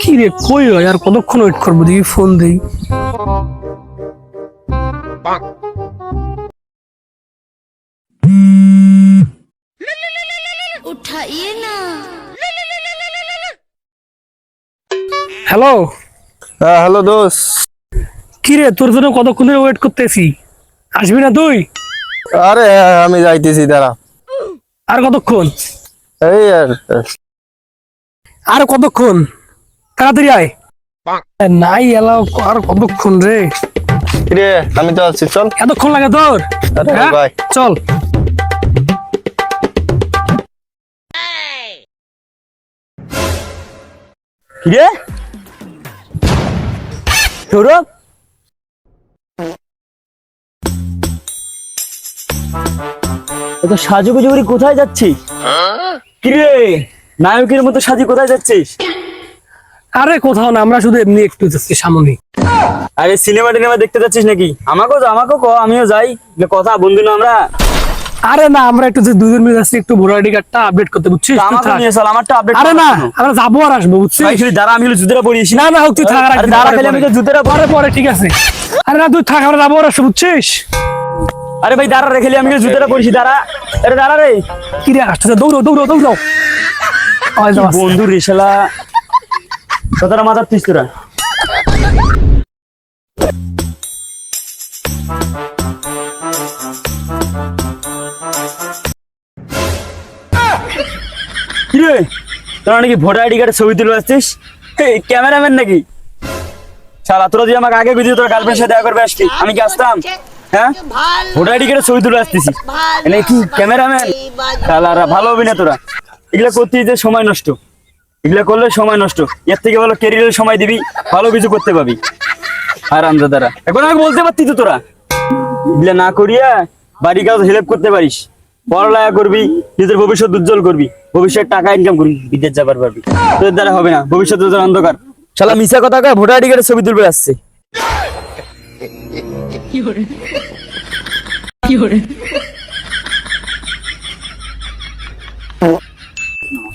কি রে? কই আর কতক্ষণ ওয়েট করব? দেখি ফোন দেই। হ্যালো হ্যাঁ হ্যালো দোস কি রে? তোর জন্য কতক্ষণ ধরে ওয়েট করতেছি? আসবি না তুই? আরে হ্যাঁ, আমি যাইতেছি দাঁড়া। আর কতক্ষণ? এই আর আর কতক্ষণ? তাড়াতাড়ি আয়। নাই এলাও আর কতক্ষণ রে? রে আমি তো আছি চল। এতক্ষণ লাগে তোর? আরে হ্যাঁ? ভাই। চল। কিরে? সৌরভ? এত সাজুগুজু করে কোথায় যাচ্ছিস? কিরে নায়কের মতো সাজি কোথায় যাচ্ছিস? আরে কোথাও না আমরা শুধু এমনি একটু যাচ্ছি সামনে আরে সিনেমা টিনেমা দেখতে যাচ্ছিস নাকি? আমাকেও আমাকেও ক আমিও যাই। কথা বন্ধু না আমরা। আরে না আমরা একটু যে দুজন মিলে যাচ্ছি একটু ভোটার আইডি কার্ডটা আপডেট করতে বুঝছিস? আমাকে নিয়ে চল আমারটা আপডেট আরে না আমরা যাব আর আসব বুঝছিস? ভাই শুধু দাঁড়া আমি জুতোটা পরিয়েছি। না না হোক তুই থাক আর দাঁড়া খেলে আমি তো জুতোটা পরে পরে ঠিক আছে। আরে না তুই থাক আমরা যাব আর আসব বুঝছিস? আরে ভাই দাঁড়া রেখে আমি হলো জুতোটা পরিয়েছি দাঁড়া। আরে দাঁড়া রে। কি রে আসতেছে দৌড়ো দৌড়ো দৌড়ো। আস্তে। বন্ধু রেশালা কতটা মাথার তিস তোরা নাকি ভোটার আইডি কার্ডে ছবি তুলে আসছিস? ক্যামেরাম্যান নাকি? শালা, তোরা যদি আমাকে আগে বুঝিয়ে তোর গার্লফ্রেন্ড সাথে দেখা করবে আসবি আমি কি আসতাম? হ্যাঁ? ভোটার আইডি কার্ডে ছবি তুলে আসতেছি। কি ক্যামেরাম্যান? শালারা, ভালো অভিনয় তোরা। এগুলা করতে যে সময় নষ্ট। এগুলা করলে সময় নষ্ট। এর থেকে ভালো ক্যারিয়ারের সময় দিবি ভালো কিছু করতে পাবি। আর আমদাদারা এখন আমাকে বলতে পারতি তো তোরা। এগুলা না করিয়া বাড়ি কাজ হেল্প করতে পারিস। পড়ালেখা করবি নিজের ভবিষ্যৎ উজ্জ্বল করবি। ভবিষ্যৎ টাকা ইনকাম করবি বিদেশ যাবার পারবি। তোদের দ্বারা হবে না ভবিষ্যৎ তোদের অন্ধকার। শালা মিশা কথা কয় ভোটার আইডি কার্ডের ছবি তুলবে আসছে।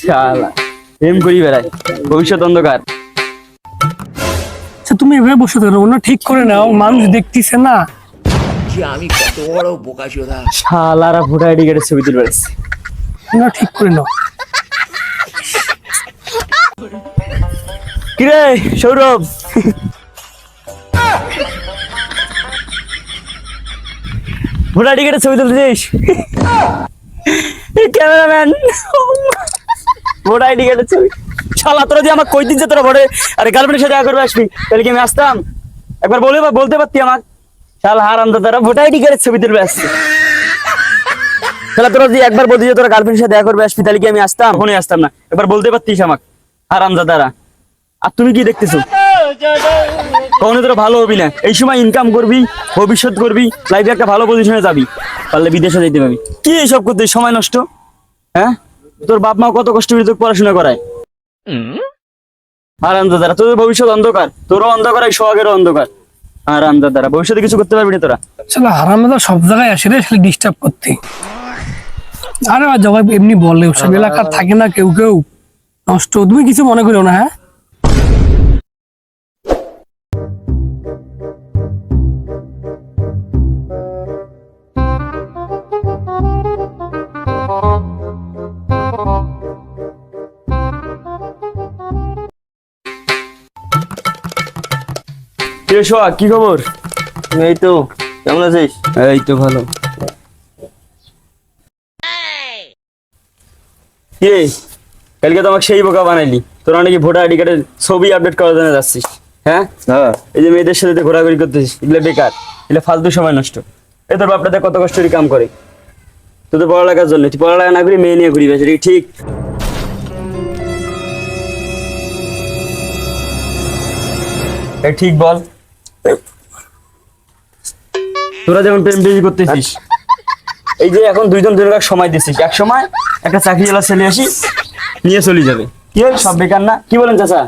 শালা। প্রেম করি বেড়ায় ভবিষ্যৎ অন্ধকার। আচ্ছা, তুমি এভাবে বসে থাকো অন্য ঠিক করে নাও মানুষ দেখতেছে না। আমি কত বড় বোকাচোদা শালারা ভোটার আইডি কার্ডের ছবি তুলবে তোমরা ঠিক করে নাও। কিরে সৌরভ? ভোটার আইডি কার্ডের ছবি তুলছিস ক্যামেরাম্যান। ভোটার আইডি কার্ডের ছবি। শালা, তোরা যে আমার কই দিন যে তোরা ভোটে আরে গার্লফ্রেন্ডের সাথে দেখা করবে আসবি। তাহলে কি আমি আসতাম? একবার বলে বলতে পারতি আমাক? শালা, হারাম তো, তারা ভোটার আইডি কার্ডের ছবি তুলবে আসছে তাহলে তোরা যদি একবার বলতি যে তোরা গার্লফ্রেন্ডের সাথে দেখা করবে আসবি, তাহলে কি আমি আসতাম? কখনোই আসতাম না। একবার বলতে পারতিস আমাক, হারাম দাদারা আর তুমি কি দেখতেছো? কখনো তোরা ভালো হবি না। এই সময় ইনকাম করবি, ভবিষ্যৎ করবি লাইফে একটা ভালো পজিশনে যাবি। পারলে বিদেশে যেতে পারবি। কি এইসব করতে সময় নষ্ট? হ্যাঁ? তোর বাপ মা কত কষ্ট করে তোকে পড়াশোনা করায়? আর দ্বারা তোদের ভবিষ্যৎ অন্ধকার তোরও অন্ধকার এই সোহাগেরও অন্ধকার। আর দ্বারা ভবিষ্যতে কিছু করতে পারবি না তোরা? আসলে হারামদাদা সব জায়গায় আসে রে খালি ডিস্টার্ব করতে। আরে আর জবাই এমনি বলে সব এলাকা থাকে না কেউ কেউ। নষ্ট তুমি কিছু মনে করো না হ্যাঁ? কিরে সোহাগ কি খবর? এই তো কেমন আছিস? এই তো ভালো। কে? কালকে তো আমাকে সেই বোকা বানাইলি। তোরা নাকি ভোটার আইডি কার্ডের ছবি আপডেট করার জন্য যাচ্ছিস হ্যাঁ? হ্যাঁ। এই যে মেয়েদের সাথে ঘোরাঘুরি করতেছিস এগুলো বেকার এগুলো ফালতু সময় নষ্ট। এ তোর বাপটাতে কত কষ্ট করে কাম করে। তুই তো পড়ালেখার জন্য তুই পড়ালেখা না করি মেয়ে নিয়ে ঘুরি বেশ ঠিক? ঠিক বল। তোরা যেমন প্রেম বেশি করতেছিস। এই যে এখন দুইজন দুজনকে সময় দিছিস। এক সময় একটা চাকরিওয়ালা ছেলে আসি, নিয়ে চলে যাবে। কি হল সব বেকার না? কি বলেন চাচা?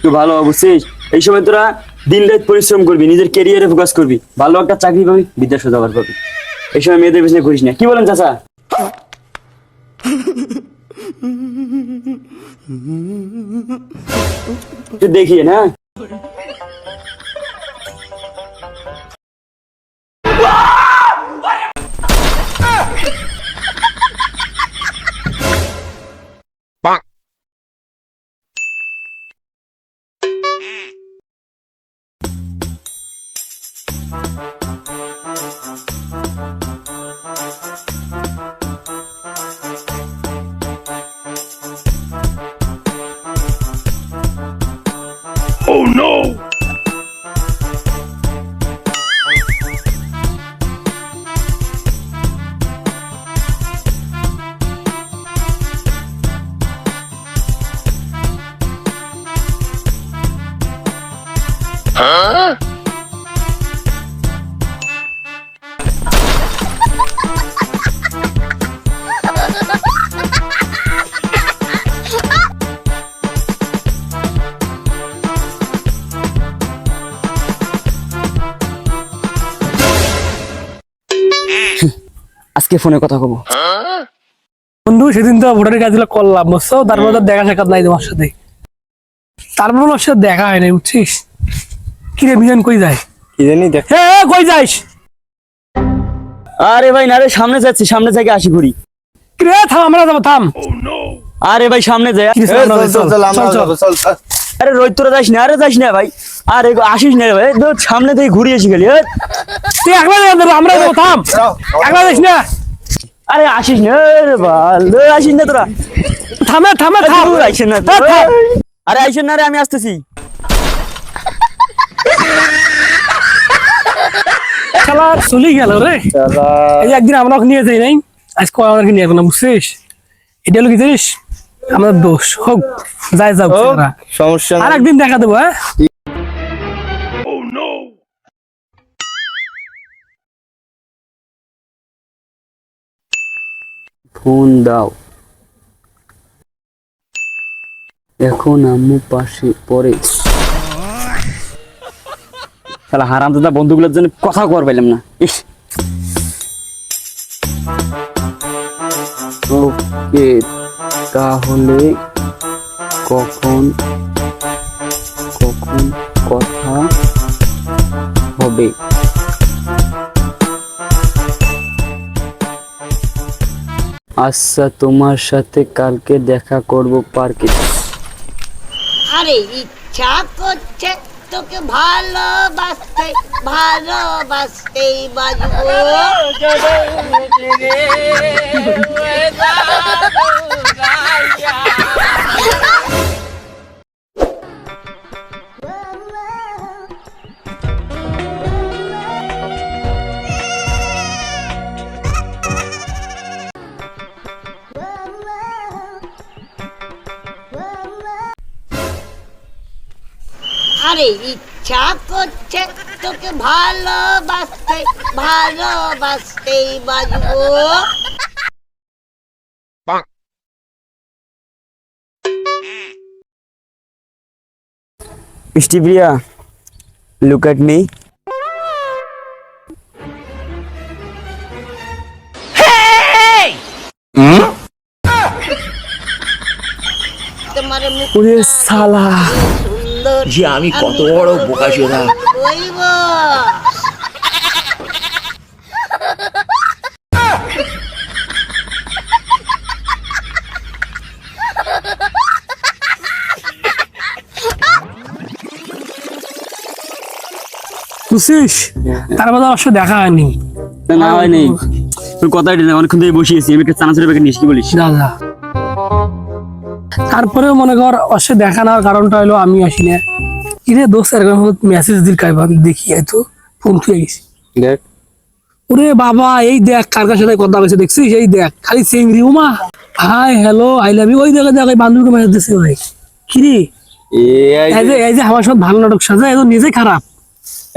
তুই ভালো বুঝছিস এই সময় তোরা দিন রাত পরিশ্রম করবি, নিজের ক্যারিয়ারে ফোকাস করবি। ভালো একটা চাকরি পাবি বিদেশে যাবার পাবি। এই সময় মেয়েদের পিছনে ঘুরিস না। কি বলেন চাচা? দেখিয়ে না? আজকে ফোনে কথা কব। বন্ধু, সেদিন তো ভোটারের কাজগুলো করলাম বুঝছ? তারপর তো দেখা সাক্ষাৎ নাই তোমার সাথে। তারপর ওর সাথে দেখা হয় নাই বুঝছিস? কি রে মিজান কই যায় কি জানি দেখ। হে কই যাইস আরে ভাই না রে সামনে যাচ্ছি সামনে থেকে আসি ঘুরি। কি রে থাম আমরা যাব থাম। আরে ভাই সামনে যাই। আরে রোজ তোরা যাস না আরে যাস না ভাই। আরে আসিস না ভাই। ধর সামনে থেকে ঘুরে আসি খালি এই। তুই একবার আমরা যাব থাম। একবার যাইস না। আরে আসিস না রে বাল। আসিস না তোরা। থামে থামে থাম। দূর আইসেন না থাম, থাম। আরে আইসেন না রে আমি আসতেছি। চলে গেল রে। এই একদিন আমরা নিয়ে যাই নাই। আজকে আমাদেরকে নিয়ে বুঝছিস? এটা হলো কি জানিস? আমাদের দোষ। হোক যাই যাও সমস্যা আর একদিন দেখা দেবো হ্যাঁ? ফোন দাও। এখন আম্মু পাশে পড়ে। শালা হারাম দাদা বন্ধুগুলোর জন্য কথা কর পাইলাম না। ইস। ওকে তাহলে কখন কখন কথা হবে? আচ্ছা তোমার সাথে কালকে দেখা করব পার্কে। আরে ইচ্ছা করছে তোকে ভালোবাসতে ভালোবাসতেই বাজবো আরে ইচ্ছা করছে তোকে ভালোবাসতে ভালোবাসতেই বাজবো মিষ্টি প্রিয়া লুক এট মি তোমার মুখ ওরে সালা সুন্দর যে আমি কত বড় বোকা চোদা বুঝছিস তারপর আমার সাথে দেখা হয়নি। না, না তোর কথাই না অনেকক্ষণ ধরে বসিয়েছি আমি একটা চানাচুরের প্যাকেট নিস কি বলিস? দাদা। তারপরেও মনে কর সাথে দেখা নেওয়ার কারণটা হলো আমি আসি না ইরে দোস্ত এরকম মেসেজ দিল কাইবা আমি দেখি এত ফোন থুয়ে গেছি। দেখ। ওরে বাবা এই দেখ কার কার সাথে কথা বলছে দেখছিস? এই দেখ খালি চেংড়ি Uma hi hello I love you ওই দেখে দেখ ওই বান্ধবীকে মেসেজ দিচ্ছে ভাই কি রে? এই যে এই যে আমার সাথে ভালো নাটক সাজা এত নিজে খারাপ।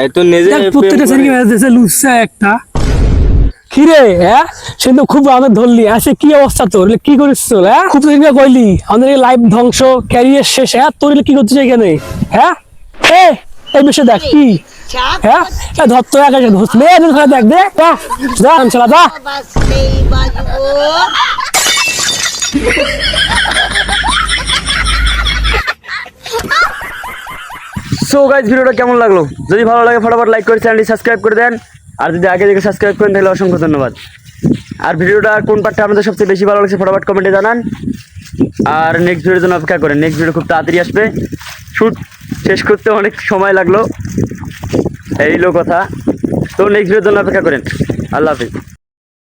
এই তো নিজে প্রত্যেকটা ছেলেকে মেসেজ দিচ্ছে লুচ্ছা একটা। কিরে হ্যাঁ? সে তো খুব আমাদের ধরলি হ্যাঁ? কি অবস্থা তোর? কি করিস তোর হ্যাঁ? খুব তো কইলি, আমাদের লাইফ ধ্বংস ক্যারিয়ার শেষ হ্যাঁ? তোর কি করছিস এখানে? হ্যাঁ? এ, এই বিষয়ে দেখ কি? হ্যাঁ? ধর তো একা দেখ, দে, যা চালা যা। সো গাইজ ভিডিওটা কেমন লাগল? যদি ভালো লাগে, ফটাফট লাইক করে চ্যানেলটি সাবস্ক্রাইব করে দেন। আর যদি আগে থেকে সাবস্ক্রাইব করেন তাহলে অসংখ্য ধন্যবাদ। আর ভিডিওটা কোন পার্টটা আপনাদের সবচেয়ে বেশি ভালো লাগছে ফটাফট কমেন্টে জানান। আর নেক্সট ভিডিওর জন্য অপেক্ষা করেন। নেক্সট ভিডিও খুব তাড়াতাড়ি আসবে। শ্যুট শেষ করতে অনেক সময় লাগল। এইলো কথা। তো নেক্সট ভিডিওর জন্য অপেক্ষা করেন। আল্লাহ হাফিজ।